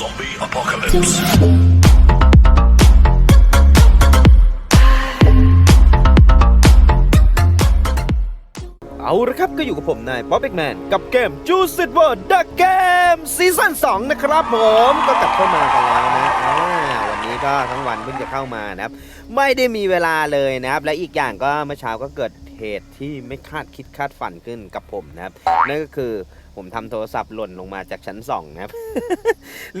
Zombie apocalypse. เอาละครับก็อยู่กับผมนายป๊อปเอ็กแมนกับเกม Juice It World The Game ซีซั่น2นะครับผมก็กลับเข้ามากันแล้วนะอ่าวันนี้ก็ทั้งวันเพิ่งจะเข้ามานะครับ ไม่ได้มีเวลาเลยนะครับ และอีกอย่างก็เมื่อเช้าก็เกิดเหตุที่ไม่คาดคิดคาดฝันขึ้นกับผมนะครับ นั่นก็คือ ผมทำโทรศัพท์หล่นลงมาจากชั้นสองนะครับ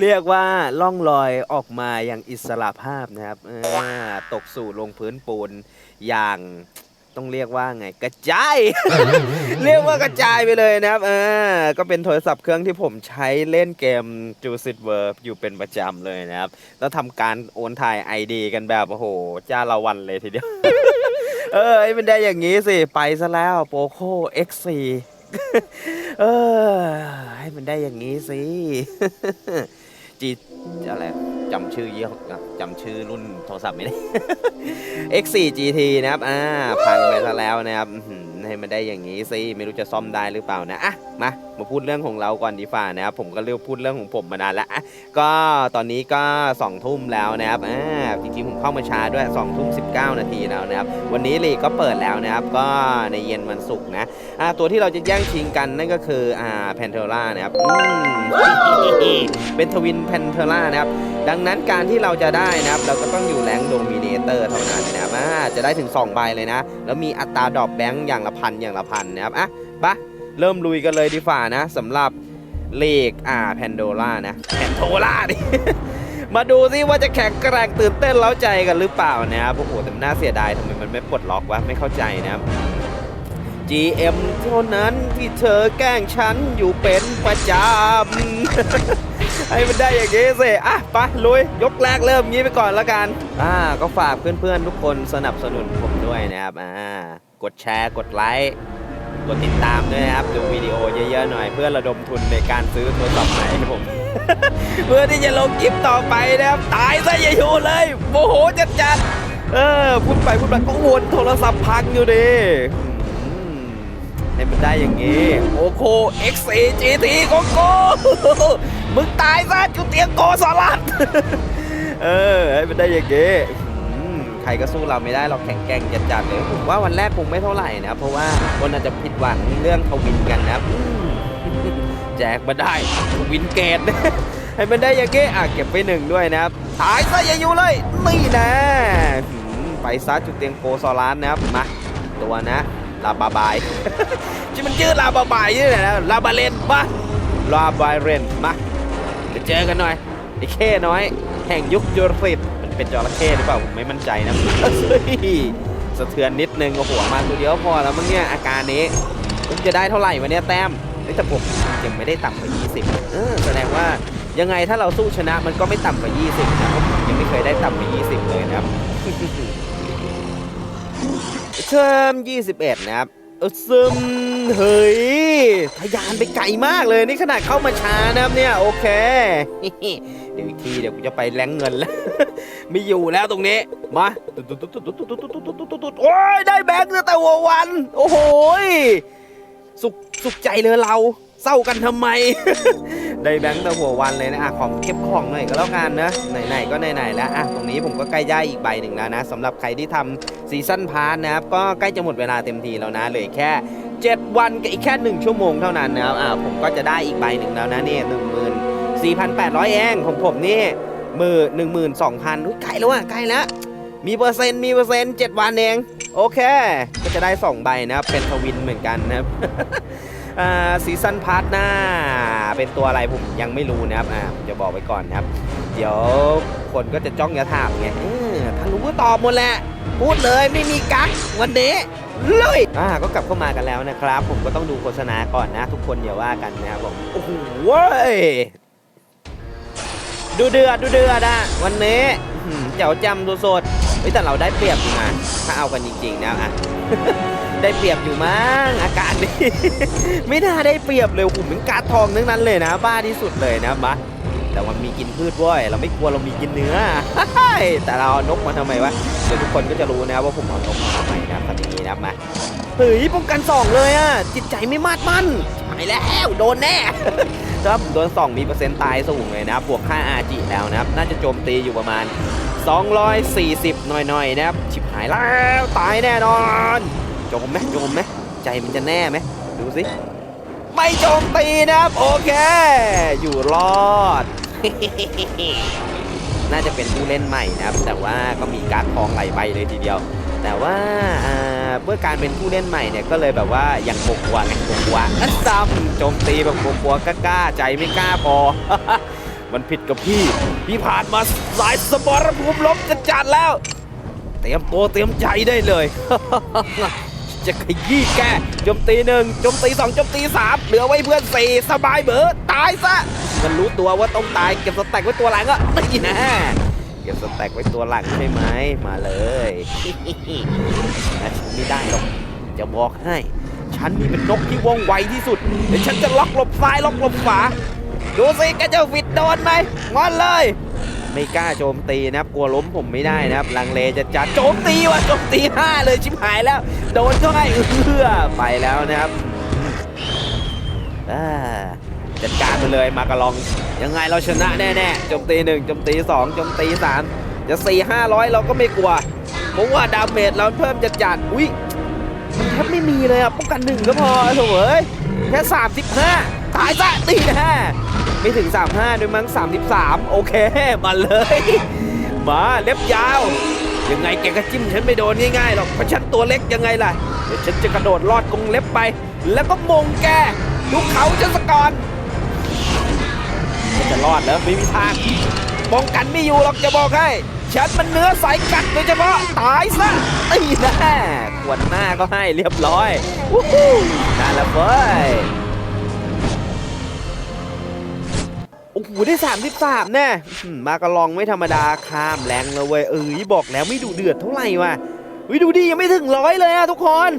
เรียกว่าล่องลอยออกมาอย่างอิสระภาพนะครับตกสู่ลงพื้นปูนอย่างต้องเรียกว่าไงกระจาย เรียกว่ากระจายไปเลยนะครับเออก็เป็นโทรศัพท์เครื่องที่ผมใช้เล่นเกม j u i c e Verb อยู่เป็นประจำเลยนะครับ แล้วทำการโอนถ่าย ID กันแบบโอ้โห จ้าละวันเลยทีเดียว เออไอ้มันได้อย่างนี้สิ ไปซะแล้วโปโค X4 เออ ให้มันได้อย่างนี้สิจีอะไรจำชื่อยี่ห้อจำชื่อรุ่นโทรศัพท์ไม่ได้ X4 GT นะครับ อ่า พังไปซะแล้วนะครับให้มันได้อย่างนี้สิ ไม่รู้จะซ่อมได้หรือเปล่านะ อะ มามาพูดเรื่องของเราก่อนดีฝ่านะครับผมก็เลือกพูดเรื่องของผมมานานแล้วอะก็ตอนนี้ก็2องทุ่มแล้วนะครับอ่าจริงๆผมเข้ามาช้าด้วย2องทุ่มสินาทีแล้วนะครับวันนี้ลีกก็เปิดแล้วนะครับก็ในเย็นวันศุกร์นะอ่าตัวที่เราจะแย่งชิงกันนั่นก็คืออ่าแพนเทล่านะครับอืมเป็นทวินแพนเทล่านะครับดังนั้นการที่เราจะได้นะครับ เราก็ต้องอยู่แรงโดมิเนเตอร์เท่านั้นนะครับอ่าจะได้ถึง2ใบเลยนะ แล้วมีอัตราดอปแบงค์อย่างละพันอย่างละพันนะครับอะปะ เริ่มลุยกันเลยดีฝ่านะสำหรับเลกอ่าแพนโดล่านะแพนโทล่าดิมาดูซิว่าจะแข็งแกร่งตื่นเต้นเล้าใจกันหรือเปล่านะครับโอ้โหแต่มันน่าเสียดายทำไมมันไม่ปลดล็อกวะไม่เข้าใจนะครับ GM เท่านั้นที่เธอแกล้งฉันอยู่เป็นประจำให้มันได้อย่างนี้สิอะไปลุยยกแรกเริ่มงี้ไปก่อนแล้วกัน อ่าก็ฝากเพื่อนๆทุกคนสนับสนุนผมด้วยนะครับอ่ากดแชร์กดไลค์ กดติดตามด้วยนะครับ ดูวิดีโอเยอะๆหน่อย เพื่อระดมทุนในการซื้อโทรศัพท์ใหม่ให้ผม เพื่อที่จะลงคลิปต่อไปนะครับ ตายซะอย่าอยู่เลยโมโหจัดๆเออพูดไปพูดไปก็วนโทรศัพท์พังอยู่ดิอืมให้มันได้อย่างงี้ โอโค X4 GT โกโก้มึงตายซะจุดเตียงโกสลัดเออ ให้มันได้อย่างงี้ ใครก็สู้เราไม่ได้เราแข่งแกร่งจัดๆเลยผมว่าวันแรกคงไม่เท่าไหร่นะเพราะว่าคนอาจจะผิดหวังเรื่องทวินกันนะครับแจกมาได้ทวินเกตให้มันได้ย่างงี้อะเก็บไปหนึ่งด้วยนะครับตายซะอย่าอยู่เลยนี่นะไปซัดจุดเตียงโกซอลานนะครับมาตัวนะลาบาบายที่มันชื่อลาบาบายนี่แหละนะลาบาเลนมาลาบาเรนมาไปเจอกันหน่อยไอ้เข้น้อย แห่งยุคโยรสิต เป็นจระเข้หรือเปล่าผมไม่มั่นใจนะเฮ้ยสะเทือนนิดนึงโอ้โหมาตัวเดียวพอแล้วมั้งเนี่ยอาการนี้ผมจะได้เท่าไหร่วะเนี่ยแต้มเฮ้ยแต่ผมยังไม่ได้ต่ำกว่า 20เออแสดงว่ายังไงถ้าเราสู้ชนะมันก็ไม่ต่ำกว่า 20นะผมยังไม่เคยได้ต่ำกว่า 20 เลยนะครับเทอม21 นะครับซึมเฮ้ยทะยานไปไกลมากเลยนี่ขนาดเข้ามาช้านะครับเนี่ย โอเค เดี๋ยวอีกทีเดี๋ยวกูจะไปแลงเงินแล้ว ไม่อยู่แล้วตรงนี้ มาโอ้ยได้แบงค์แต่หัววัน โอ้โหสุขสุขใจเลยเราเศร้ากันทำไม ได้แบงค์แต่หัววันเลยนะอะของเก็บของหน่อยก็แล้วกันนะไหนๆก็ไหนๆแล้วอะตรงนี้ผมก็ใกล้ย่ายอีกใบหนึ่งแล้วนะสำหรับใครที่ทำซีซั่นพาร์ทนะครับก็ใกล้จะหมดเวลาเต็มทีแล้วนะเลยแค่7วันกับอีกแค่ 1 ชั่วโมงเท่านั้นนะครับอ่าผมก็จะได้อีกใบหนึ่งแล้วนะนี่หนึ่งหมื่นสี่พันแปดร้อยเองของผมนี่ มือหนึ่งหมื่นสองพันใกล้แล้วอะใกล้แล้ว มีเปอร์เซ็นต์มีเปอร์เซ็นต์เจ็ดวันเอง โอเค ก็จะได้2ใบนะครับ เป็นทวินเหมือนกันนะครับอ่าซีซันพาร์ทหน้า เป็นตัวอะไรผมยังไม่รู้นะครับอ่าจะบอกไว้ก่อนนะครับ เดี๋ยวคนก็จะจ้องจะถามไงเออถ้ารู้ก็ตอบหมดแหละ พูดเลยไม่มีกั๊กวันนี้เลยอ่าก็กลับเข้ามากันแล้วนะครับ ผมก็ต้องดูโฆษณาก่อนนะ ทุกคนอย่าว่ากันนะครับผมโอ้โหเว้ย ดูเดือดดูเดือดอะวันนี้หือเจ๋วจำดูสดเฮ้ยแต่เราได้เปรียบอยู่นะถ้าเอากันจริงๆนะอะได้เปรียบอยู่มั้งอาการนี้ไม่น่าได้เปรียบเลยผมเป็นการทองทั้งนั้นเลยนะ บ้าที่สุดเลยนะมาแต่ว่ามีกินพืชว้ยเราไม่กลัวเรามีกินเนื้อ แต่เราเอานกมาทำไมวะเดี๋ยวทุกคนก็จะรู้นะว่าผมเอานกมาทำไมนะครับทำอย่างนี้นะบมาเฮ้ยป้องกันสองเลยอะจิตใจไม่มาดมั่นหายแล้วโดนแน่ ถ้าโดน2มีเปอร์เซ็นต์ตายสูงเลยนะครับบวกค่า RG แล้วนะครับ น่าจะโจมตีอยู่ประมาณ 240 หน่อยๆนะครับชิบหายแล้วตายแน่นอนโจมไหมโจมไหมใจมันจะแน่ไหมดูสิไม่โจมตีนะครับ โอเค อยู่รอด น่าจะเป็นผู้เล่นใหม่นะครับ แต่ว่าก็มีการดทองไหลใบเลยทีเดียว แต่ว่า เมื่อการเป็นผู้เล่นใหม่เนี่ยก็เลยแบบว่ายังกลัวๆไงกลัวๆอัดซ้ำโจมตีแบบกลัวๆกล้าใจไม่กล้าพอ มันผิดกับพี่ พี่ผ่านมาสายสมรภูมิลบจะจัดแล้ว เตรียมตัวเตรียมใจได้เลย จะขยี้แกโจมตีหนึ่งโจมตีสองโจมตีสามเหลือไว้เพื่อนสี่สบายเบอตายซะ มันรู้ตัวว่าต้องตายเก็บสแต็กไว้ตัวหลังก็นี่นะ เก็บสแต็กไว้ตัวหลังใช่ไหมมาเลยนะฉันไม่ได้หรอกจะบอกให้ ฉันนี่เป็นนกที่ว่องไวที่สุดเดี๋ยวฉันจะล็อกหลบซ้ายล็อกหลบขวาดูสิแกจะวิดโดนไหมงอนเลย ไม่กล้าโจมตีนะครับ กลัวล้มผมไม่ได้นะครับ ลังเลจะจัดโจมตีว่ะโจมตีห้าเลยชิบหายแล้ว โดนก็ให้เอื้อไปแล้วนะครับอ่า จัดการไปเลยมากระลอง ยังไงเราชนะแน่ๆโจมตีหนึ่งโจมตีสองโจมตีสามจะสี่ห้าร้อยเราก็ไม่กลัว เพราะว่าดาเมจเราเพิ่มจัดจัดอุ้ยมันแทบไม่มีเลยอะป้องกันหนึ่งก็พอโถ่เอ้ยแค่สามสิบห้าตายซะตีนะไม่ถึง35ด้วยมั้ง33โอเคมาเลย มาเล็บยาวยังไงแกก็จิ้มฉันไม่โดนง่ายๆหรอกเพราะฉันตัวเล็กยังไงล่ะเดี๋ยวฉันจะกระโดดลอดกรงเล็บไป แล้วก็มงแกดูเขาฉันสกอน จะรอดแล้วไม่มีทางป้องกันไม่อยู่หรอกจะบอกให้ ฉันมันเนื้อสายกัดโดยเฉพาะตายซะตีแน่ขวนหน้าก็ให้เรียบร้อยวู้ฮู้นั่นละเว้ยโอ้โหได้สามสิบสามแน่มากระลองไม่ธรรมดาข้ามแรงเลยเว้ยเอ้ยบอกแล้วไม่ดูเดือดเท่าไหร่ว่ะวิดูดียังไม่ถึงร้อยเลยอะทุกคน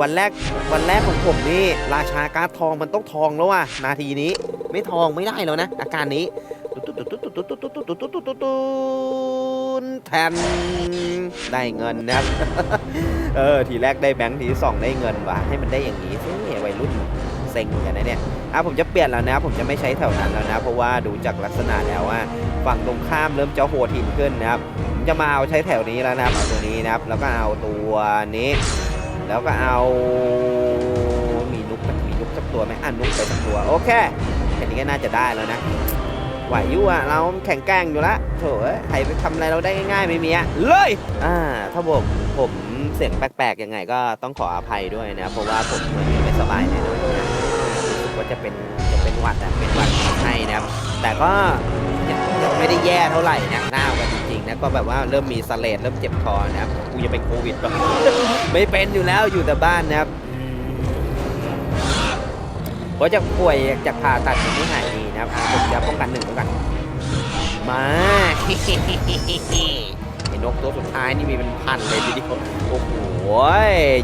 วันแรกวันแรกของผมนี่ราชาการ์ดทองมันต้องทองแล้วว่ะนาทีนี้ ไม่ทองไม่ได้แล้วนะ อาการนี้แทนได้เงินนะเออทีแรกได้แบงค์ทีสองได้เงินว่ะให้มันได้อย่างนี้สิวัยรุ่นเซ็งเหมือนกันนะเนี่ยอะผมจะเปลี่ยนแล้วนะ ผมจะไม่ใช้แถวนั้นแล้วนะ เพราะว่าดูจากลักษณะแล้วว่าฝั่งตรงข้ามเริ่มจะโหดหินขึ้นนะครับผมจะมาเอาใช้แถวนี้แล้วนะครับเอาตัวนี้นะครับแล้วก็เอาตัวนี้ แล้วก็เอามีนุกมมีนุกสักตัวไหมอะนุกไปสักตัวโอเคแค่นี้ก็น่าจะได้แล้วนะไหวอยู่อะเราแข็งแกร่งอยู่ละโถใครไปทำอะไรเราได้ง่ายๆไม่มีอะเลยอ่าถ้าผมผมเสียงแปลกๆยังไงก็ต้องขออภัยด้วยนะเพราะว่าผมเหมือนไม่สบายแน่นอนนะรู้สึกว่าจะเป็นจะเป็นหวัดอะเป็นหวัดให้นะครับแต่ก็ยังไม่ได้แย่เท่าไหร่นะหน้ากันจะก็แบบว่าเริ่มมีสเลดเริ่มเจ็บคอนะครับกูจะเป็นโควิดป่ะไม่เป็นอยู่แล้วอยู่แต่บ้านนะครับเพราะจากป่วยจากผ่าตัดยังไม่หายดีนะครับผมจะป้องกันหนึ่งแล้วกันมาไอ้นกตัวสุดท้ายนี่มีเป็นพันเลยทีเดียวโอ้โห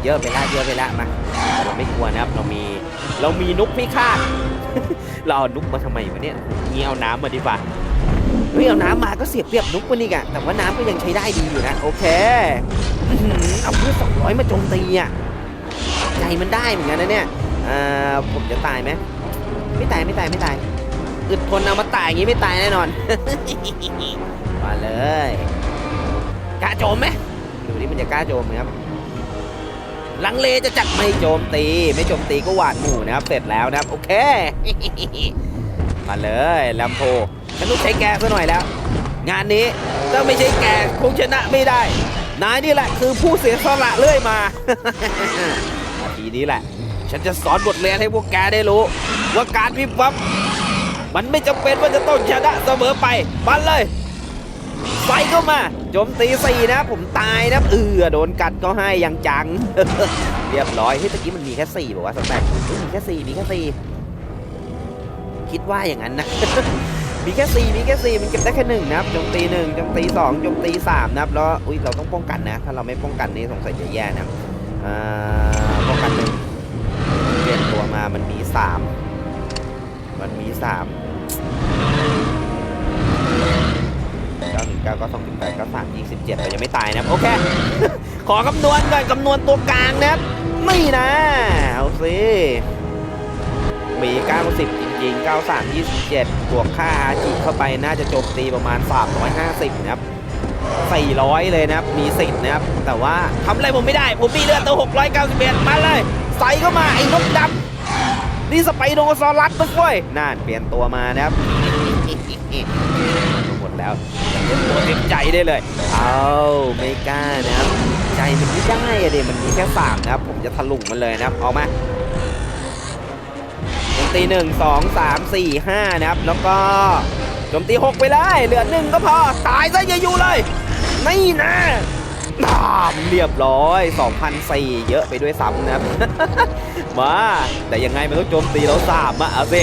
เยอะไปละเยอะไปละมาเราไม่กลัวนะครับเรามีเรามีนุกพิฆาตเราเอานุกมาทำไมวะเนี่ยงี้เอาน้ำมาดีกว่า ฮ้ยเอาน้ำมาก็เสียเปรียบนุกกว่านี่กะแต่ว่าน้ำก็ยังใช้ได้ดีอยู่นะ โอเคเอาเพื่อสองร้อยมาโจมตีอะใจมันได้เหมือนกันนะเนี่ยอ่าผมจะตายไหมไม่ตายไม่ตายไม่ตายอึดทนเอามาตายอย่างงี้ไม่ตายแน่นอนมาเลยกล้าโจมไหมดูนี่มันจะกล้าโจมไหมครับลังเลจะจัดไม่โจมตี ไม่โจมตีก็หวาดหมู่นะครับ เสร็จแล้วนะครับ โอเค มาเลยแลมโพ ฉันต้องใช้แกซะหน่อยแล้ว งานนี้ถ้าไม่ใช่แกคงชนะไม่ได้ นายนี่แหละคือผู้เสียสละเรื่อยมา ทีนี้แหละ ฉันจะสอนบทเรียนให้พวกแกได้รู้ ว่าการพิบวับ มันไม่จำเป็นว่าจะต้องชนะเสมอไปปันเลยใส่เข้ามาโจมตีสี่นะ ผมตายนะเออโดนกัดก็ให้อย่างจัง เรียบร้อยเฮ้ยตะกี้มันมีแค่สี่บอกว่าสแต็กมีแค่สี่มีแค่สี่คิดว่าอย่างนั้นนะ มีแค่สี่มีแค่สี่มันเก็บได้แค่หนึ่งนะครับโจมตีหนึ่งโจมตีสองโจมตีสามนะครับแล้วอุ้ยเราต้องป้องกันนะ ถ้าเราไม่ป้องกันนี่สงสัยจะแย่นะอ่าป้องกันหนึ่งเปลี่ยนตัวมามันมีสามมันมีสามเก้าหนึ่งเก้าก็สองสิบแปดก็สามยี่สิบเจ็ดแต่ยังไม่ตายนะครับโอเคขอคำนวณก่อนคำนวณตัวกลางนะครับไม่นะเอาสิมี90จ ริง 93 27 บวกค่าอาจิเข้าไปน่าจะจมตีประมาณ 350 นะครับ 400 เลยนะครับ มีสิทธิ์นะครับ แต่ว่าทำอะไรผมไม่ได้ ผมมีเลือดตัว 691 มาเลย ใส่เข้ามา ไอ้นกดำนี่สไปโนซอรัสนะเว้ยน่านเปลี่ยนตัวมานะครับหมดแล้วเตัวเต็มใจได้เลย เอาไม่กล้านะครับ ใจมันไม่ได้อะเดมันมีแค่สามนะครับ ผมจะถลุงมันเลยนะครับ เอามา ตีหนึ่งสองสามสี่ห้านะครับ แล้วก็โจมตีหกไปเลย เหลือหนึ่งก็พอ ตายซะอย่าอยู่เลยนี่นะตามเรียบร้อย2,004เยอะไปด้วยซ้ำนะครับ มา แต่ยังไงมันต้องโจมตีเราสามอะเอาสิ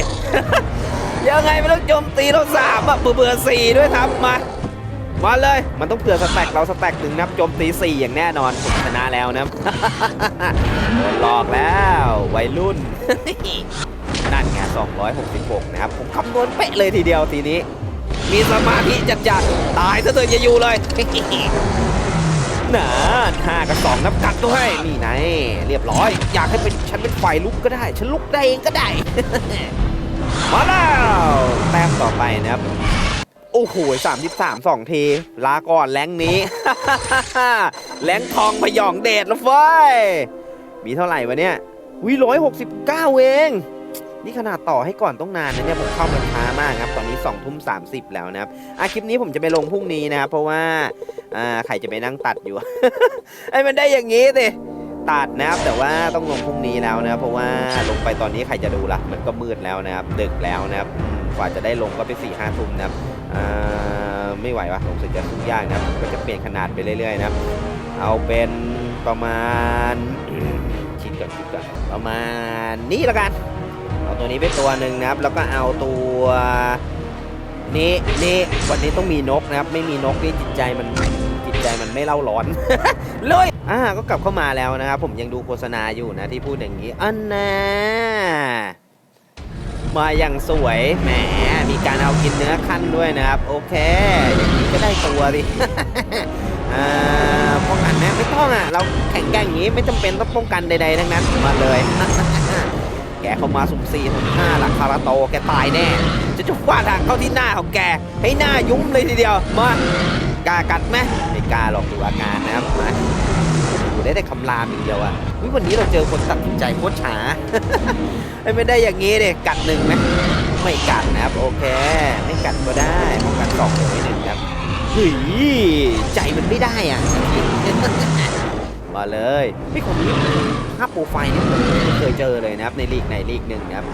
ยังไงมันต้องโจมตีเราสามอะเบื่อๆสี่ด้วยครับมา มาเลย มันต้องเผื่อสแต็กเราสแต็กหนึ่งนะครับโจมตีสี่อย่างแน่นอนผมชนะแล้วนะครับโดนหลอกแล้ววัยรุ่น นั่นไง266 นะครับ ผมคำนวณเป๊ะเลยทีเดียวทีนี้ มีสมาธิจัดๆตายซะเถอะอย่าอยู่เลยหนาห้ากับสองนับกัดด้วยนี่ไงเรียบร้อย อยากให้เป็นฉันเป็นฝ่ายลุกก็ได้ ฉันลุกได้เองก็ได้ มาแล้ว แต้มต่อไปนะครับ โอ้โหสามสิบสามสองที ลาก่อนแรงนี้ แรงทองพยองเดชแล้วเฟ้ยมีเท่าไหร่วะเนี่ยวิร้อยหกสิบเก้าเอง นี่ขนาดต่อให้ก่อนต้องนานนะเนี่ยผมเข้ามาช้ามากครับ ตอนนี้2องทุ่มสาแล้วนะครับอะคลิปนี้ผมจะไปลงพรุ่งนี้นะครับเพราะว่าอ่าใครจะไปนั่งตัดอยู่ ไอ้มันได้อย่างงี้สิตัดนะครับแต่ว่าต้องลงพรุ่งนี้แล้วนะครับเพราะว่าลงไปตอนนี้ใครจะดูล่ะ มันก็มืดแล้วนะครับดึกแล้วนะครับกว่าจะได้ลงก็ไป4ี่ห้าทุ่มนะครับอ่าไม่ไหววะรู้สึกจะทุกอย่างนะครับก็จะเปลี่ยนขนาดไปเรื่อยๆนะครับเอาเป็นประมาณคิดก่อนคิดก่อนประมาณนี้แล้วกัน เอาตัวนี้ไปตัวหนึ่งนะครับ แล้วก็เอาตัวนี้นี่วันนี้ต้องมีนกนะครับ ไม่มีนกนี่จิตใจมันจิตใจมันไม่เล่าร้อนเลยอ่าก็กลับเข้ามาแล้วนะครับ ผมยังดูโฆษณาอยู่นะที่พูดอย่างนี้อันน่ะมาอย่างสวยแหมมีการเอากินเนื้อขั้นด้วยนะครับ โอเค อย่างนี้ก็ได้ตัวดิอ่าป้องกันไหมไม่ต้องอะ เราแข่งแกร่งอย่างนี้ไม่จำเป็นต้องป้องกันใดๆทั้งนั้นมาเลย แกเข้ามาสุ่มสี่สุ่มห้าหลักคาราโตแกตายแน่ จะจุกว่าทางเข้าที่หน้าของแก ให้หน้ายุ้มเลยทีเดียว มากล้ากัดไหมไม่กล้าหรอกดูอาการนะครับมาดูได้แต่คำรามอย่างเดียวอะวันนี้เราเจอคนตัดสินใจโคตรช้าไม่ได้อย่างงี้เด็กัดหนึ่งไหมไม่กัดนะครับ โอเค ไม่กัดก็ได้ป้องกันสองอไว้หนึ่งครับเฮ้ยใจมันไม่ได้อะ มาเลยพี่คนนี้ภาพโปรไฟล์นี่ผมไม่เคยเจอเลยนะครับในลีกไหนลีกหนึ่งนะครับ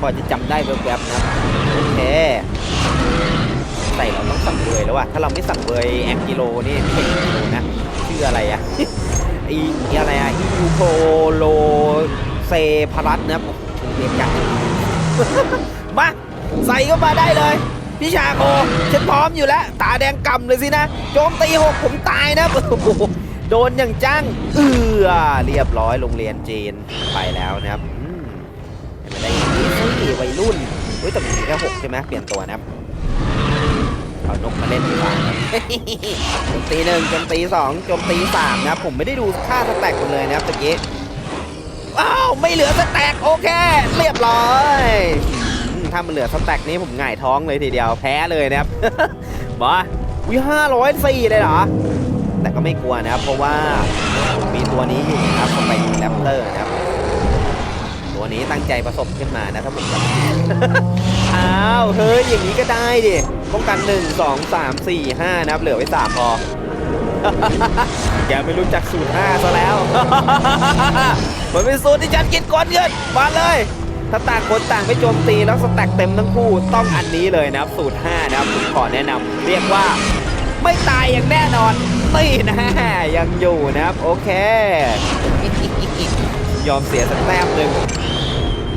พอจะจำได้แวบๆนะครับโอเคใส่เราต้องสั่งเบยแล้วว่ะถ้าเราไม่สั่งเบยแอมกิโลนี่ไม่ใช่กิโลนะชื่ออะไรอะอีอีอะไรอะอียูโคโลเซพารัสนะครับเรียกกันมาใส่เข้ามาได้เลยพี่ชาโคฉันพร้อมอยู่แล้ว ตาแดงกำเลยสินะ โจมตีหกผมตายนะโอ้โห โดนอย่างจัง เอือเรียบร้อยโรงเรียนจีนไปแล้วนะครับอืมให้มันได้อย่างนี้สิวัยรุ่นเฮ้ยแต่มันมีแค่หกใช่ไหมเปลี่ยนตัวนะครับเอานกมาเล่นดีกว่าโจมตีหนึ่งโจมตีสองโจมตีสามนะครับผมไม่ได้ดูค่าสแต็กมันเลยนะครับตะกี้ว้าวไม่เหลือสแต็กโอเค เรียบร้อยถ้ามันเหลือสแต็กนี้ผมง่ายท้องเลยทีเดียวแพ้เลยนะครับมาวิห้าร้อยสี่เลยเหรอ แต่ก็ไม่กลัวนะครับ เพราะว่าผมมีตัวนี้อยู่นะครับสไปแรปเตอร์นะครับ ตัวนี้ตั้งใจประสบขึ้นมานะถ้าผมจำไม่ผิดอ้าวเฮ้ยอย่างนี้ก็ได้ดิป้องกัน1 2 3 4 5นะครับ เหลือไว้3พอแกไม่รู้จักสูตร5ซะแล้วมันเป็นสูตรที่ฉันกินก่อนเงินมาเลยถ้าต่างคนต่างไม่โจมตีแล้วสแต็กเต็มทั้งคู่ต้องอันนี้เลยนะครับ สูตร 5 นะครับผมขอแนะนำเรียกว่าไม่ตายอย่างแน่นอน นี่นะยังอยู่นะครับ โอเค ยอมเสียสักแต้มหนึ่ง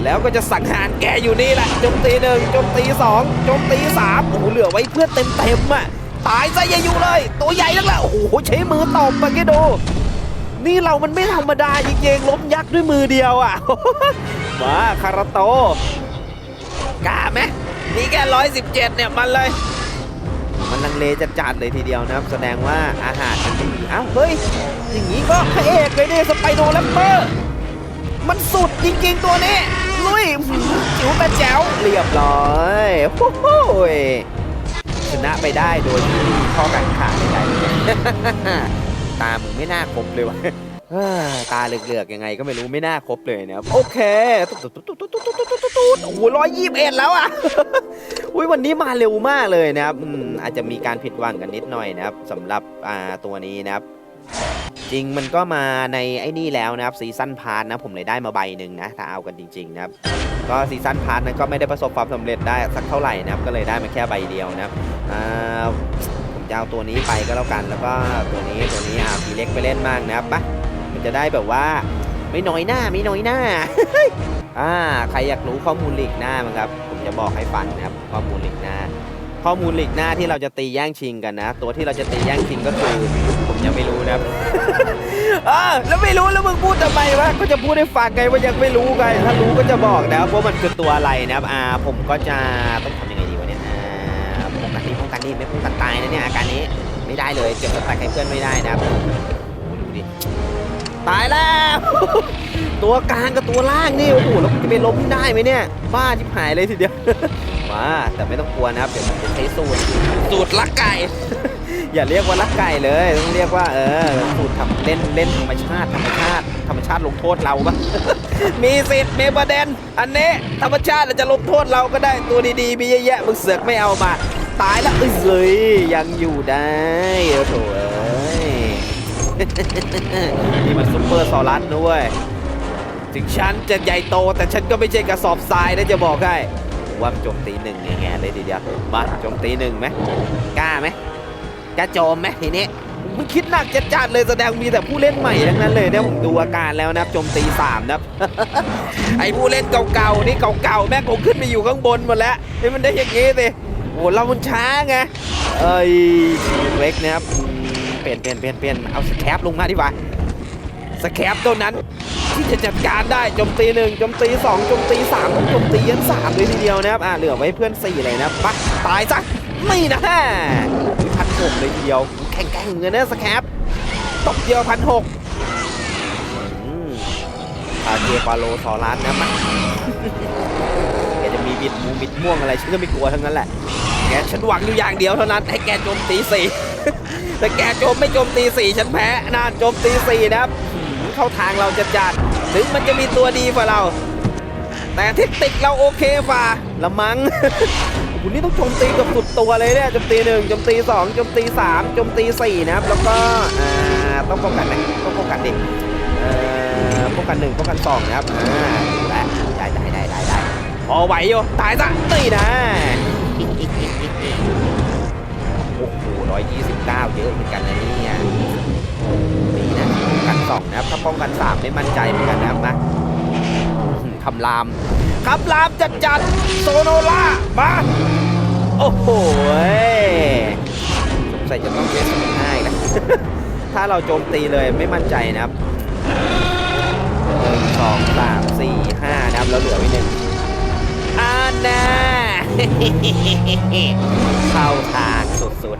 แล้วก็จะสังหารแกอยู่นี่แหละโจมตีหนึ่งโจมตีสองโจมตีสามโอ้โหเหลือไว้เพื่อเต็มเต็มอะตายซะย่าอยู่เลย ตัวใหญ่นักแหละโอ้โหใช้มือตบมาแกดูนี่เรามันไม่ธรรมดาจริงๆล้มยักษ์ด้วยมือเดียวอะมาคาราโตกล้าไหมนี่แค่ร้อยสิบเจ็ดเนี่ยมันเลย ลังเลจัดๆเลยทีเดียวนะครับ แสดงว่าอาหารมันดีอ้าวเฮ้ยอย่างนี้ก็พระเอกเลยดิสไปโดแรปเปอร์มันสุดจริงๆตัวนี้ลุยหืมจิ๋วแต่แจ๋วเรียบร้อยโอ้โหชนะไปได้โดยที่ข้อกังขาใดๆตามึงไม่น่าครบเลยวะ ตาเหลือกๆยังไงก็ไม่รู้ไม่น่าครบเลยนะครับโอเคตุ๊ดตุ๊ดตุ๊ดตุ๊ดตุ๊ดตุ๊ดตุ๊ดตุ๊ดตุ๊ดโอ้โหร้อยยี่สิบเอ็ดแล้วอะอุ้ยวันนี้มาเร็วมากเลยนะครับอืมอาจจะมีการผิดหวังกันนิดหน่อยนะครับสำหรับอ่าตัวนี้นะครับจริงมันก็มาในไอ้นี่แล้วนะครับซีซั่นพาร์ทนะผมเลยได้มาใบหนึ่งนะถ้าเอากันจริงๆนะครับก็ซีซั่นพาร์ทนั้นก็ไม่ได้ประสบความสำเร็จได้สักเท่าไหร่นะครับก็เลยได้มาแค่ใบเดียวนะครับอ่าผมจะเอาตัวนี้ไปก็แล้วกัน แล้วก็ตัวนี้ตัวนี้เอาทีเล็กไปเล่นมากนะครับปะมัน จะได้แบบว่า ไม่น้อยหน้าไม่น้อยหน้าอ่าใครอยากรู้ข้อมูลหลีกหน้ามั้งครับ ผมจะบอกให้ฟังนะครับข้อมูลหลีกหน้า ข้อมูลหลีกหน้าที่เราจะตีแย่งชิงกันนะ ตัวที่เราจะตีแย่งชิงก็คือ ผมยังไม่รู้นะครับอ่าแล้วไม่รู้แล้วมึงพูดทำไมวะก็จะพูดให้ฟังไงว่ายังไม่รู้ไงถ้ารู้ก็จะบอกนะครับว่ามันคือตัวอะไรนะครับอ่าผมก็จะต้องทำยังไงดีวะเนี่ยอ่าป้องกันนี่ป้องกันนี่ไม่ป้องกันตายนะเนี่ยอาการนี้ไม่ได้เลยเก็บสแต็กให้เพื่อนไม่ได้นะครับ ตายแล้ว ตัวกลางกับตัวล่างนี่โอ้โหแล้วจะไปล้มได้ไหมเนี่ยบ้าชิบหายเลยทีเดียวมาแต่ไม่ต้องกลัวนะครับเดี๋ยวผมจะใช้สูตรสูตรลักไก่ อย่าเรียกว่าลักไก่เลยต้องเรียกว่าเออสูตรทำเล่นเล่นธรรมชาติธรรมชาติธรรมชาติลงโทษเราปะมีสิทธิ์มีประเด็น อันนี้ธรรมชาติจะลงโทษเราก็ได้ตัวดีๆมีเยอะแยะมึงเสือกไม่เอามา ตายแล้วเอ้ยยังอยู่ได้โอ้โถเอ้ย นี่มันซุปเปอร์ซอรัสด้วย ถึงฉันจะใหญ่โต แต่ฉันก็ไม่ใช่กระสอบทรายนะจะบอกให้ว่าโจมตีหนึ่งแง่เลยทีเดียวมาโจมตีหนึ่งไหมกล้าไหมกล้าโจมไหมทีนี้มึงคิดหนักจะจัดเลยแสดงมีแต่ผู้เล่นใหม่ทั้งนั้นเลยเนี่ยผมดูอาการแล้วนะครับโจมตีสามนะไอผู้เล่นเก่าๆนี่เก่าๆแม่งคงขึ้นไปอยู่ข้างบนหมดแล้วนี่มันได้อย่างงี้สิโอ้เรามันช้าไงเอ้ยเล็กนะครับ เปลี่ยนเปลี่ยนเปลี่ยนเปลี่ยนเอาสแคปลงมาดีกว่าสแคปตัวนั้นที่จะจัดการได้โจมตีหนึ่งโจมตีสองโจมตีสามโจมตียันสามเลยทีเดียวนะครับอ่าเหลือไว้เพื่อนสี่เลยนะปะตายซะไม่นะพันหกเลยทีเดียวแข่งแข่งเงินนะสแคปตกเดียวพันหกอาเจปาโลซอรัสนะมันแกจะมีบิดมูบิดม่วงอะไรฉันก็ไม่กลัวทั้งนั้นแหละแกฉันหวังอยู่อย่างเดียวเท่านั้นให้แกโจมตีสี่ แต่แกโจมไม่โจมตีสี่ฉันแพ้นานโจมตีสี่นะครับเข้าทางเราจะจัดถึงมันจะมีตัวดีกว่าเรา แต่เทคนิคเราโอเคฝ่าละมังคุณนี่ต้องโจมตีกับสุดตัวเลยเนี่ยโจมตีหนึ่งโจมตีสองโจมตีสามโจมตีสี่นะครับ แล้วก็ต้องป้องกันนะต้องป้องกันดิเอ่อป้องกันหนึ่งป้องกันสองนะครับได้ได้ได้ได้ได้พอไหวอยู่ตายซะนี่นะ 129 เยอะเหมือนกันนะเนี่ยนี่นะป้องกันสองนะครับถ้าป้องกันสามไม่มั่นใจเหมือนกันนะครับนะคำรามคำรามจัดจัดโซโนล่ามาโอ้โหสงสัยจะต้องเทสง่ายนะถ้าเราโจมตีเลยไม่มั่นใจนะครับหนึ่งสองสามสี่ห้านะครับแล้วเหลือไว้หนึ่งอ่าน่เข้าทาง สุด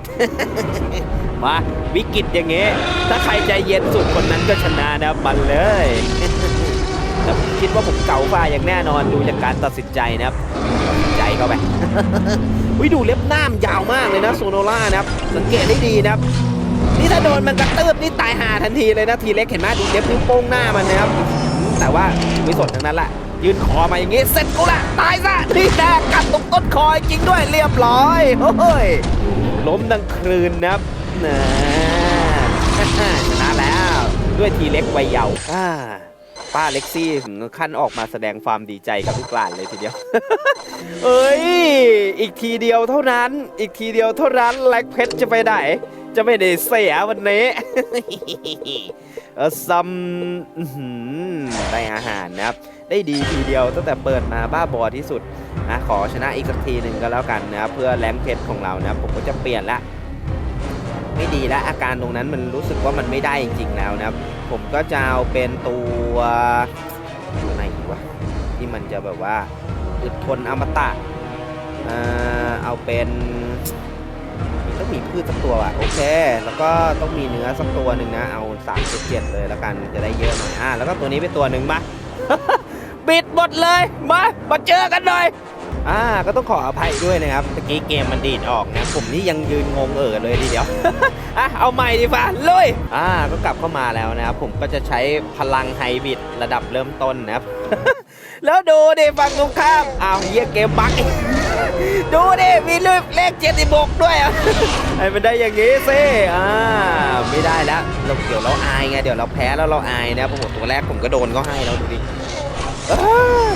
มาวิกฤตอย่างเงี้ ถ้าใครใจเย็นสุดคนนั้นก็ชนะนะครับมันเลยแต่ผมคิดว่าผมเก่าฝ่าอย่างแน่นอนดูจากการตัดสินใจนะครับตัดสินใจเข้าไปวิดูเล็บหน้ามนยาวมากเลยนะโซโนล่านะครับ สังเกตได้ดีนะครับ นี่ถ้าโดนมันกระตืบนี่ตายหาทันทีเลยนะทีเล็กเห็นไหมดูเล็บนิ้วโป้งหน้ามันนะครับ แต่ว่าไม่สนทั้งนั้นแหละยืนคอมาอย่างงี้เสร็จกูละตายซะนี่แน่กัดตรงต้นคอจริงด้วยเรียบร้อยโอ้ย ล้มดังคลืนนะครับนะชนะแล้ว ด้วยทีเล็กวัยเยาว์อ่าป้าเล็กซี่ถึงขั้นออกมาแสดงความดีใจกับลูกหลานเลยทีเดียว เอ้ย อีกทีเดียวเท่านั้น อีกทีเดียวเท่านั้นแล็กเพชรจะไปไหน จะไม่ได้เสียวันนี้เออซัมได้อาหารนะครับ ได้ดีทีเดียวตั้งแต่เปิดมาบ้าบอที่สุด นะขอชนะอีกสักทีหนึ่งก็แล้วกันนะครับเพื่อแรงเพชรของเรานะผมก็จะเปลี่ยนละไม่ดีแล้วอาการตรงนั้นมันรู้สึกว่ามันไม่ได้จริงๆแล้วนะครับ ผมก็จะเอาเป็นตัวตัวไหนวะที่มันจะแบบว่าอึดทนอมตะเอาเป็นต้องมีพืชสักตัวอะโอเค แล้วก็ต้องมีเนื้อสักตัวหนึ่งนะ เอา3ามเจ็ดเลยแล้วกันจะได้เยอะหน่อยอะแล้วก็ตัวนี้เป็นตัวหนึ่งปะบิดหมดเลยมามาเจอกันหน่อย อ่าก็ต้องขออภัยด้วยนะครับเมื่อกี้เกมมันดีดออกนะผมนี่ยังยืนงงเออเลยทีเดียวอะเอาใหม่ดีกว่าลุยอ่าก็กลับเข้ามาแล้วนะครับผมก็จะใช้พลังไฮบริดระดับเริ่มต้นนะครับแล้วดูดิฝั่งตรงข้ามอ้าวเฮียเกมบั๊กดูดิมีเลขเลขเจ็ดสิบกด้วยอะให้มันได้อย่างงี้สิอ่าไม่ได้แล้วเราเดี๋ยวเราอายไงเดี๋ยวเราแพ้แล้วเราอายนะโอ้โหตัวแรกผมก็โดนก็ให้แล้วดูดิ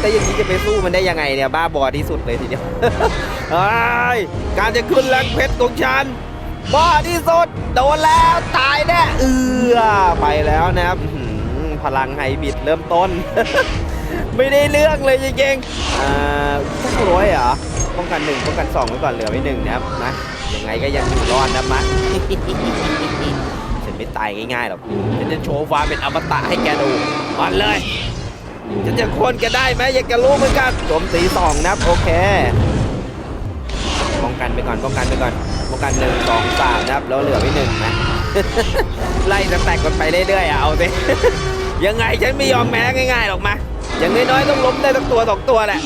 แต่อย่างนี้จะไปสู้มันได้ยังไงเนี่ยบ้าบอที่สุดเลยทีเดียวไอ้การจะขึ้นแรงเพชรของฉันบ้าที่สุดโดนแล้วตายแน่เอือไปแล้วนะครับพลังไฮบิดเริ่มต้น ไม่ได้เรื่องเลยจริงๆอ่าสักร้อยเหรอป้องกันหนึ่งป้องกันสองไว้ก่อนเหลือไว้หนึ่งนะครับนะยังไงก็ยังอยู่รอดนะมะฉันไม่ตายง่ายๆหรอกฉันจะโชว์ความเป็นอมตะให้แกดูมันเลย ฉันจะโคนแกได้ไหมอยากจะรู้เหมือนกันโจมตีสองนับโอเคป้องกันไปก่อนป้องกันไปก่อนป้องกันหนึ่งสองสามนะครับแล้วเหลือไว้หนึ่งนะไล่สแตกกันไปเรื่อยๆอะเอาสิยังไงฉันไม่ยอมแพ้ง่ายๆหรอกมาอย่างน้อยๆต้องล้มได้สักตัวสองตัวแหละ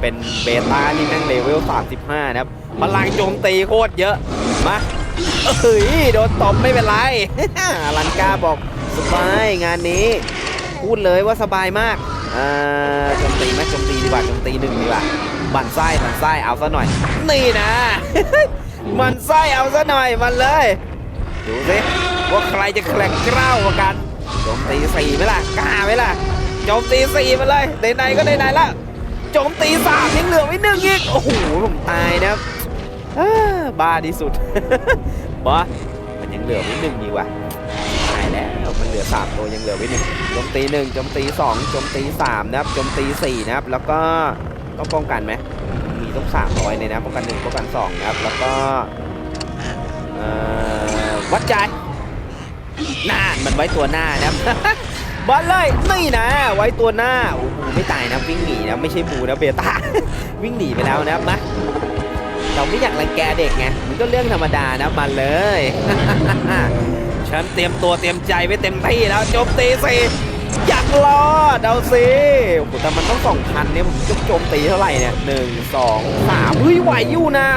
เป็นเบต้านี่แม่งเลเวล35 นะครับพลังโจมตีโคตรเยอะมาเอ้ยโดนตบไม่เป็นไรลันกาบอกสบายงานนี้ พูดเลยว่าสบายมากอ่าโจมตีไหมโจมตีดีกว่าโจมตีหนึ่งดีกว่าบันไส้บันไส้เอาซะหน่อย นี่นะ มันไส้เอาซะหน่อยมันเลย ดูสิว่าใครจะแข่งกล้าวกว่ากันโจมตีสี่ไหมล่ะกล้าไหมล่ะโจมตีสี่มาเลยไหนๆก็ไหนๆละโจมตีสามยังเหลือไว้หนึ่งอีกโอ้โหผมตายนะครับอ้าบ้าที่สุดบ้ามันยังเหลือไว้หนึ่งดีกว่า แล้ว มันเหลือสามตัวยังเหลือไว้หนึ่งโจมตีหนึ่งโจมตีสองโจมตีสามนะครับโจมตีสี่นะครับ แล้วก็ต้องป้องกันไหมมีต้องสามร้อยเลยนะป้องกันหนึ่งป้องกันสองนะครับ แล้วก็วัดใจน่านมันไว้ตัวหน้านะครับบอลเลยนี่นะ ไว้ตัวหน้าโอ้โหไม่ตายนะวิ่งหนีนะไม่ใช่บูนะเบต้าวิ่งหนีไปแล้วนะครับมาเราไม่อยากรังแกเด็กไงมันก็เรื่องธรรมดานะมาเลยฉันเตรียมตัวเตรียม ใจไว้เต็มที่แล้วจมตีสิอยากรอดเอาสิแต่มันต้องสองพันเนี่ยผมจะโจมตีเท่าไหร่เนี่ยหนึ่งสองสามเฮ้ยไหวอยู่นะ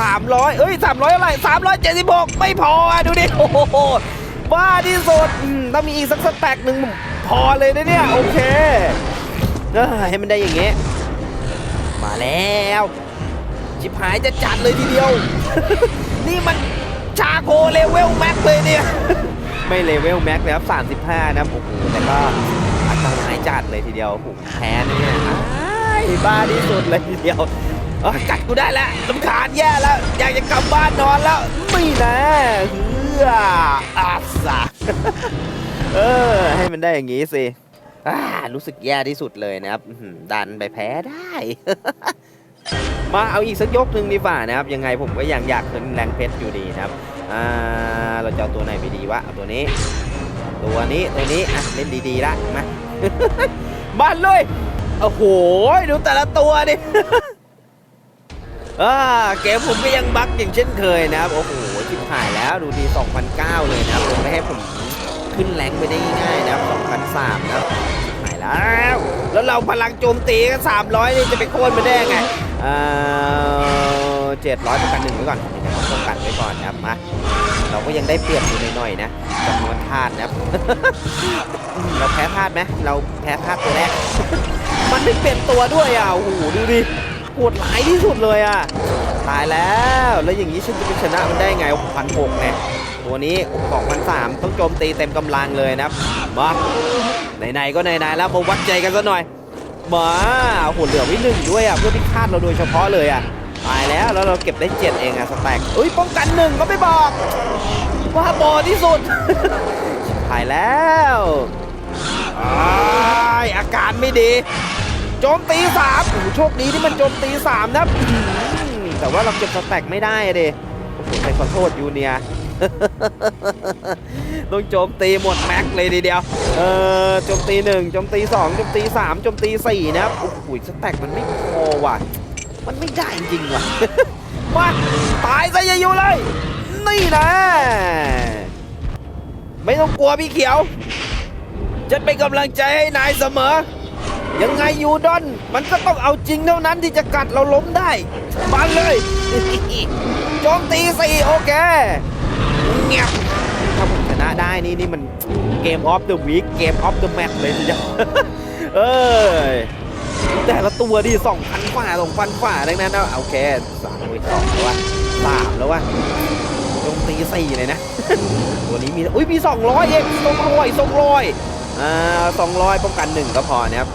สามร้อยเอ้ยสามร้อยอะไรสามร้อยเจ็ดสิบหกไม่พอดูดิโอ้โหบ้าที่สุดต้องมีอีกสักสแต็กหนึ่งพอเลยนะเนี่ย โอเคให้มันได้อย่างเงี้ยมาแล้ว ชิบหายจะจัดเลยทีเดียว นี่มันชาโคเลเวลแม็กเลยเนี่ย ไม่เลเวลแม็กเลยครับ35 นะโอ้โหแต่ก็อันตรายจัดเลยทีเดียวโอ้โหแพ้เนี่ยอ้ายบ้าที่สุดเลยทีเดียวกัดกูได้แล้วลำคาญแย่แล้ว อยากจะกลับบ้านนอนแล้ว ไม่นะเฮืออาสาเออ ให้มันได้อย่างงี้สิรู้สึกแย่ที่สุดเลยนะครับ ดันไปแพ้ได้ มาเอาอีกสักยกหนึ่งดีกว่านะครับ ยังไงผมก็ยังอยากขึ้นแรงเพชรอยู่ดีนะครับ อ่าเราจะเอาตัวไหนไปดีวะเอาตัวนี้ ตัวนี้ตัวนี้อะเล่นดีๆละมามาเลยโอ้โหดูแต่ละตัวดิอ่าเกมผมก็ยังบั๊กอย่างเช่นเคยนะครับ โอ้โหชิบหายแล้วดูดี2009 เลยนะครับผมไม่ให้ผมขึ้นแรงไปได้ง่ายๆนะครับ2003นะครับหายแล้วแล้วเราพลังโจมตีกัน300 นี่จะไปโค่นมาได้ไงอ่า 700ประกันหนึ่งไว้ก่อนยังไงก็ป้องกันไว้ก่อนนะครับมาเราก็ยังได้เปรียบอยู่หน่อยๆนะจำนวนธาตุนะครับ เราแพ้ธาตุไหมเราแพ้ธาตุตัวแรก มันไม่เป็นตัวด้วยอะโอ้โหดูดิโหดหลายที่สุดเลยอะตายแล้วแล้วอย่างนี้ฉันจะไปชนะมันได้ไงพันหกเนี่ยตัวนี้สองพันสามต้องโจมตีเต็มกำลังเลยนะครับมาไหนๆก็ไหนๆแล้วมาวัดใจกันซะหน่อยมาโหเหลือไว้หนึ่งด้วยอะเพื่อพิฆาตเราโดยเฉพาะเลยอะ ตายแล้วแล้วเราเก็บได้เจ็ดเองอะสแต็กเอ้ยป้องกันหนึ่งก็ไม่บอก ว่าบอที่สุดตายแล้วอายอาการไม่ดี โจมตีสามโอ้โชคดีที่มันโจมตีสามนะแต่ว่าเราเก็บสแต็กไม่ได้อะดิโอ้โหใครขอโทษยูเนียต้องโจมตีหมดแม็กเลยทีเดียว เออโจมตีหนึ่งโจมตีสองโจมตีสามโจมตีสี่นะครับโอ้โหสแต็กมันไม่พอว่ะ มันไม่ได้จริงว่ะ มา ตายซะอยาอยู่เลย นี่นะ ไม่ต้องกลัวพี่เขียวฉันเป็นกำลังใจให้นายเสมอ ยังไงยูดอน มันก็ต้องเอาจริงเท่านั้นที่จะกัดเราล้มได้มาเลยโจมตีสี่โอเคเงียบถ้าผมชนะได้นี่นี่มันเกมออฟเดอะวีคเกมออฟเดอะแมตเลยทีเดียวเออ แต่ละตัวดิสองพันฝ่าสองพันฝ่าดังนั้นนะโอเคสามสองแล้ววะสามแล้ววะโจมตีสี่เลยนะ ตัวนี้มี อุ้ยมีสองร้อยเองสองร้อยสองร้อยอ่าสองร้อยป้องกันหนึ่งก็พอนะครับ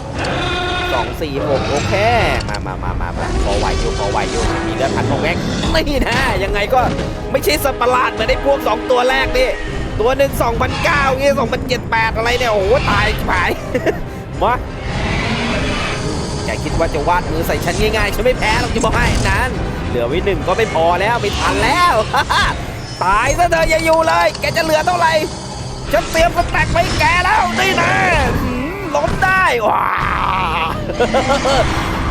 สองสี่หกโอเค มามามามามาพอไหวอยู่พอไหวอยู่มีเลือดพันของแม็กนี่นะ ยังไงก็ไม่ใช่สัตว์ประหลาดเหมือนไอ้พวกสองตัวแรกนี่ตัวหนึ่งสองพันเก้าเงี้ยสองพันเจ็ดแปดอะไรเนี่ย โอ้โห ตายผาย มา คิดว่าจะวาดมือใส่ฉันง่ายๆฉันไม่แพ้หรอกจะบอกให้นั้น เหลือไว้หนึ่งก็ไม่พอแล้วไม่ทันแล้วตายซะเธอะอย่าอยู่เลย แกจะเหลือเท่าไหร่ฉันเตรียมสแต็กไว้แกแล้วนี่นะล้มได้ว้า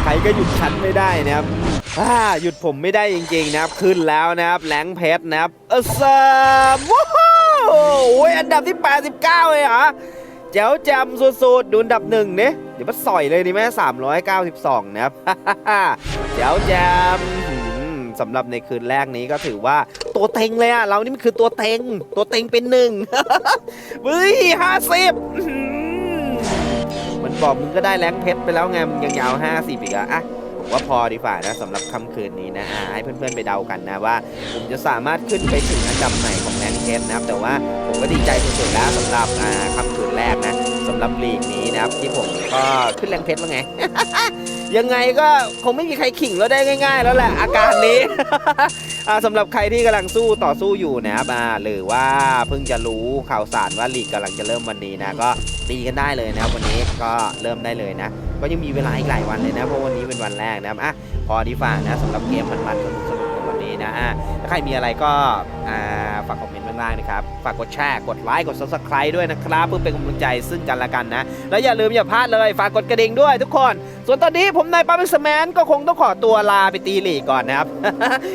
ใครก็หยุดฉันไม่ได้นะครับอ่าหยุดผมไม่ได้จริงๆนะครับ ขึ้นแล้วนะครับแหลงเพชรนะครับเออซามว้าวโอ้ยอันดับที่ 89เลยเหรอ เจ๋วจำสุดๆดูอันดับหนึ่งเนี่ยเดี๋ยวมาสอยเลยดีไหม392นะครับ เจ๋วจำสำหรับในคืนแรกนี้ก็ถือว่าตัวเต็งเลยอะเรานี่มันคือตัวเต็ง ตัวเต็งเป็นหนึ่งเฮ้ยห้าสิบมันบอกมึงก็ได้แรงเพชรไปแล้วไงมึงยังยาวห้าสิบอีกอะอะ ว่าพอดีกว่านะสำหรับค่ำคืนนี้นะอ่าให้เพื่อนๆไปเดากันนะว่า ผมจะสามารถขึ้นไปถึงอันดับไหนของแรงเพชรนะครับแต่ว่าผมก็ดีใจสุดๆแล้วสำหรับอ่าค่ำคืนแรกนะสำหรับลีกนี้นะครับที่ผมก็ขึ้นแรงเพชรแล้วไง ยังไงก็คงไม่มีใครขิงเราได้ง่าย ๆ แล้วแหละอาการนี้อ่าสำหรับใครที่กำลังสู้ต่อสู้อยู่นะครับหรือว่าเพิ่งจะรู้ข่าวสารว่าลีกกำลังจะเริ่มวันนี้นะก็ตีกันได้เลยนะครับวันนี้ก็เริ่มได้เลยนะ ก็ยังมีเวลาอีกหลายวันเลยนะ เพราะวันนี้เป็นวันแรกนะครับอะพอดีฝ่านะสำหรับเกมมันๆสนุกๆในวันนี้นะอะถ้าใครมีอะไรก็อ่าฝากคอมเมนต์ล่างนะครับ ฝากกดแชร์ กดไลค์ กด subscribe ด้วยนะครับ เพื่อเป็นกำลังใจซึ่งกันและกันนะ แล้วอย่าลืมอย่าพลาดเลย ฝากกดกระดิ่งด้วยทุกคน ส่วนตอนนี้ผมนายปั๊มสแมนก็คงต้องขอตัวลาไปตีหลีกก่อนนะครับ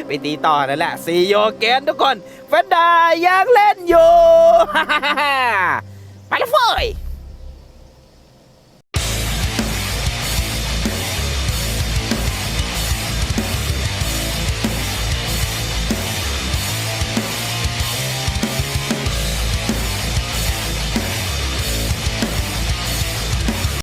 ไปตีต่อนั่นแหละซีโยเกนทุกคนแฟนดายังเล่นอยู่ ไปเลย